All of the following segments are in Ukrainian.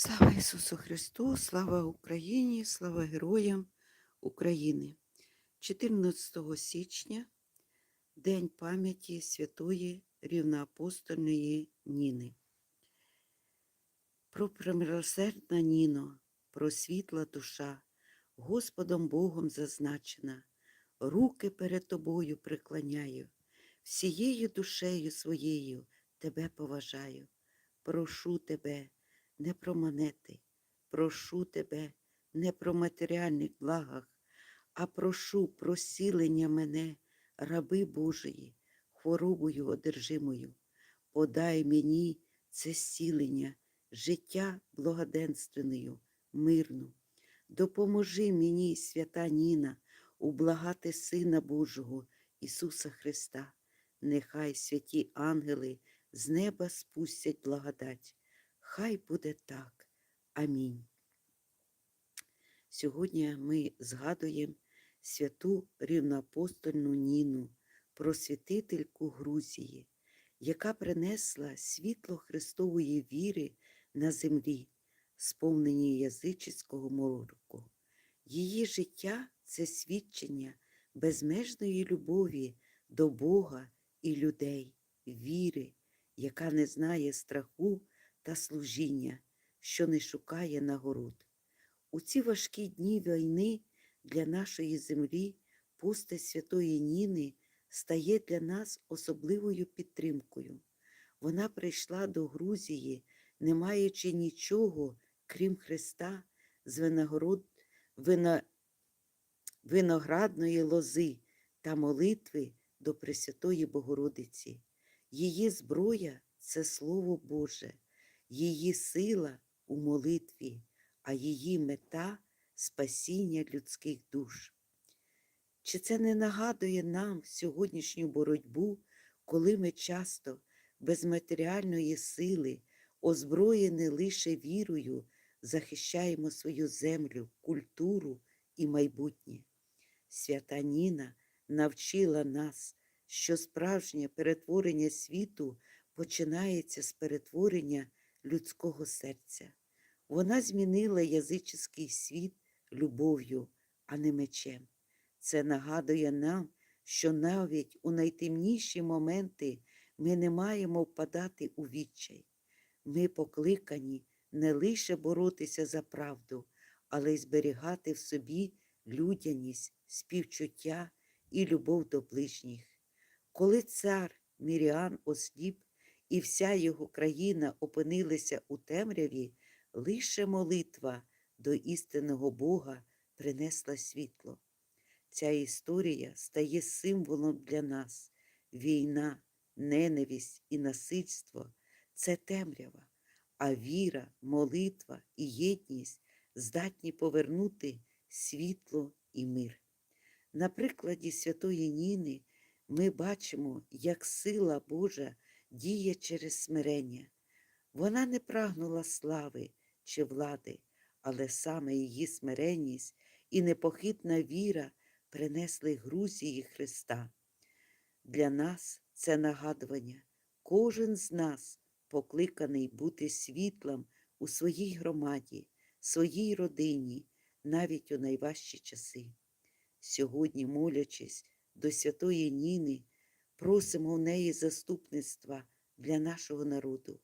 Слава Ісусу Христу, слава Україні, слава героям України. 14 січня День пам'яті святої рівноапостольної Ніни. Про премилосердна Ніно, про світла душа, Господом Богом зазначена, руки перед тобою преклоняю, всією душею своєю тебе поважаю, прошу тебе не про монети, прошу тебе не про матеріальних благах, а прошу про сілення мене, раби Божої, хворобою одержимою. Подай мені це сілення, життя благоденственною, мирну. Допоможи мені, свята Ніна, ублагати Сина Божого Ісуса Христа. Нехай святі ангели з неба спустять благодать. Хай буде так. Амінь. Сьогодні ми згадуємо святу рівноапостольну Ніну, просвітительку Грузії, яка принесла світло Христової віри на землі, сповнені язичницького мороку. Її життя це свідчення безмежної любові до Бога і людей, віри, яка не знає страху та служіння, що не шукає нагород. У ці важкі дні війни для нашої землі постать Святої Ніни стає для нас особливою підтримкою. Вона прийшла до Грузії, не маючи нічого, крім Христа, з винагород, вина, виноградної лози та молитви до Пресвятої Богородиці. Її зброя це Слово Боже. Її сила у молитві, а її мета спасіння людських душ. Чи це не нагадує нам сьогоднішню боротьбу, коли ми часто без матеріальної сили, озброєні лише вірою, захищаємо свою землю, культуру і майбутнє? Свята Ніна навчила нас, що справжнє перетворення світу починається з перетворення людського серця. Вона змінила язичний світ любов'ю, а не мечем. Це нагадує нам, що навіть у найтемніші моменти ми не маємо впадати у відчай. Ми покликані не лише боротися за правду, але й зберігати в собі людяність, співчуття і любов до ближніх. Коли цар Міріан осліп, і вся його країна опинилася у темряві, лише молитва до істинного Бога принесла світло. Ця історія стає символом для нас. Війна, ненависть і насильство це темрява, а віра, молитва і єдність здатні повернути світло і мир. На прикладі Святої Ніни ми бачимо, як сила Божа діє через смирення. Вона не прагнула слави чи влади, але саме її смиренність і непохитна віра принесли Грузії Христа. Для нас це нагадування. Кожен з нас покликаний бути світлом у своїй громаді, своїй родині, навіть у найважчі часи. Сьогодні, молячись до Святої Ніни, Просимо в неї заступництва для нашого народу.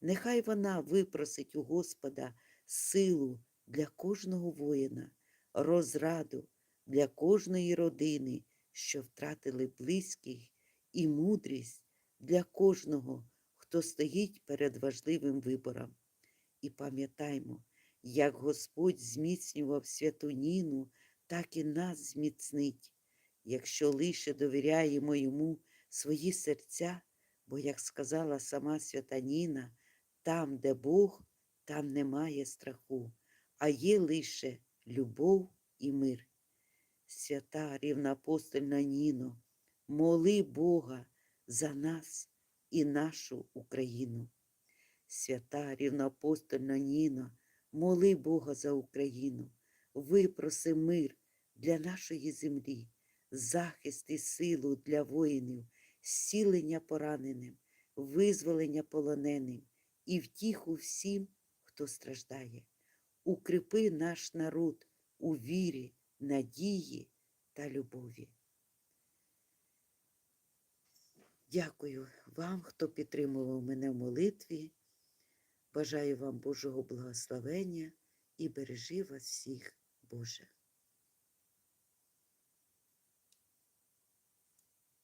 Нехай вона випросить у Господа силу для кожного воїна, розраду для кожної родини, що втратили близьких, і мудрість для кожного, хто стоїть перед важливим вибором. І пам'ятаймо, як Господь зміцнював святу Ніну, так і нас зміцнить, якщо лише довіряємо йому свої серця, бо, як сказала сама свята Ніна, там, де Бог, там немає страху, а є лише любов і мир. Свята рівноапостольна Ніно, моли Бога за нас і нашу Україну. Свята рівноапостольна Ніно, моли Бога за Україну, випроси мир для нашої землі, захист і силу для воїнів, зцілення пораненим, визволення полоненим і втіху всім, хто страждає. Укріпи наш народ у вірі, надії та любові. Дякую вам, хто підтримував мене в молитві. Бажаю вам Божого благословення і бережи вас всіх, Боже.